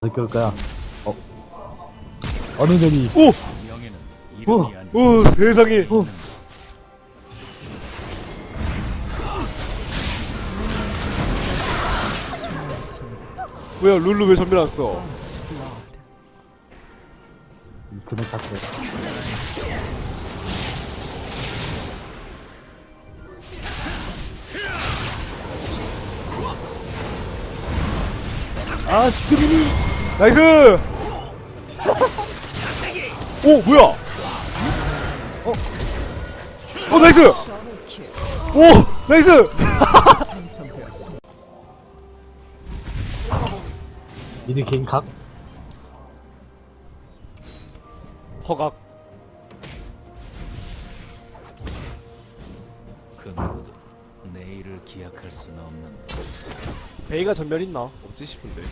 그럴 거야. 어. 어느 년이, 오! 오! 오 세상에 오, 뭐야 룰루 왜 전멸 안 써? 이 금액 탔어. 아, 지금이니! 나이스! 오 뭐야? 어? 어 나이스! 오 나이스! 니네 개인 각? 허각 그 누구도 내일을 기약할 수는 없는 베이가 전멸 있나? 없지 싶은데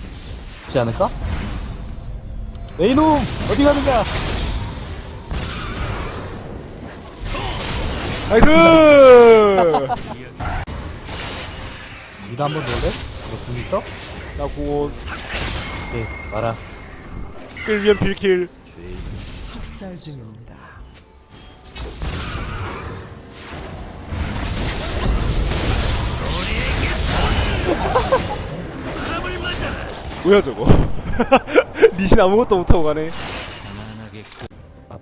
있지 않을까? 왜 이놈! 어디 가는 거야? 나이스! 니가 한번 볼래? 너궁 있어? 나 공원 오케이, 와라. 끌면 빌킬 학살 중입니다. 뭐야 저거 리신 아무것도 못하고 가네 그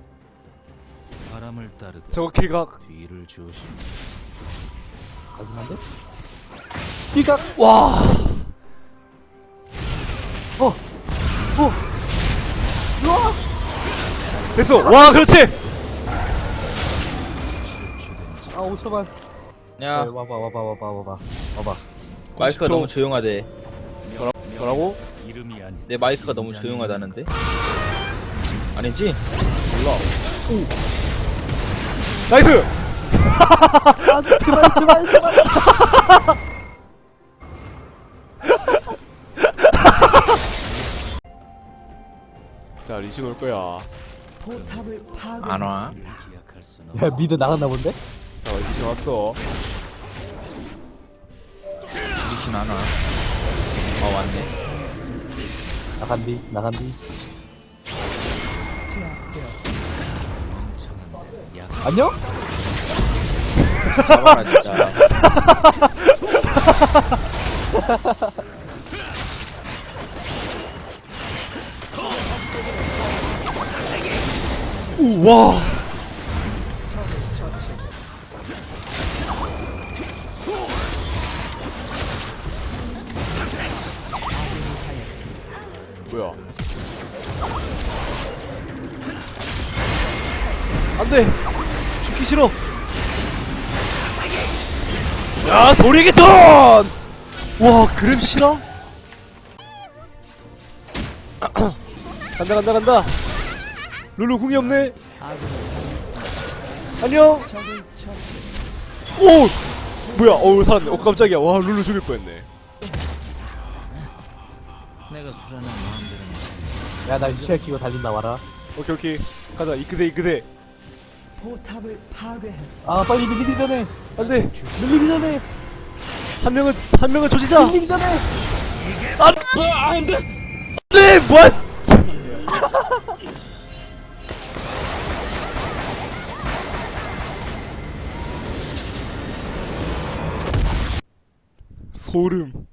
바람을 따르듯 저거 킬각 뒤를 조심 가긴 한데? 삐각! 와 어! 어! 우와! 됐어 와 그렇지 아, 5초만. 야 와봐, 와봐, 와봐, 와봐. 와봐. 마이크가 90초. 너무 조용하대 뭐라고? 이름이 아니 내 마이크가 너무 조용하다는데 아니지? 몰라 나이스! 아! 자 리신 올 거야 안 와. 야, 미드 나갔나 본데? 자 리신 왔어 리신 안 와. 어 왔네 나간디, 나간디. 안녕? 잡아라 진짜 우와 뭐야? 안돼! 죽기 싫어! 야 소리기톤! 와 그램 싫어 간다 간다 간다! 룰루 궁이 없네! 안녕. 오! 뭐야? 어우 살았네. 어 깜짝이야. 와 룰루 죽일 뻔했네 내가 수련한 마음대로 야, 나 유치할 끼고 달린다, 와라. 오케이 오케이 가자 이끄세 이끄세 포탑을 파괴했습니다. 아, 빨리 밀리기 전에! 안돼 밀리기 전에! 한 명은 한 명은 조지자 밀리기 전에! 안돼 뭐야 소름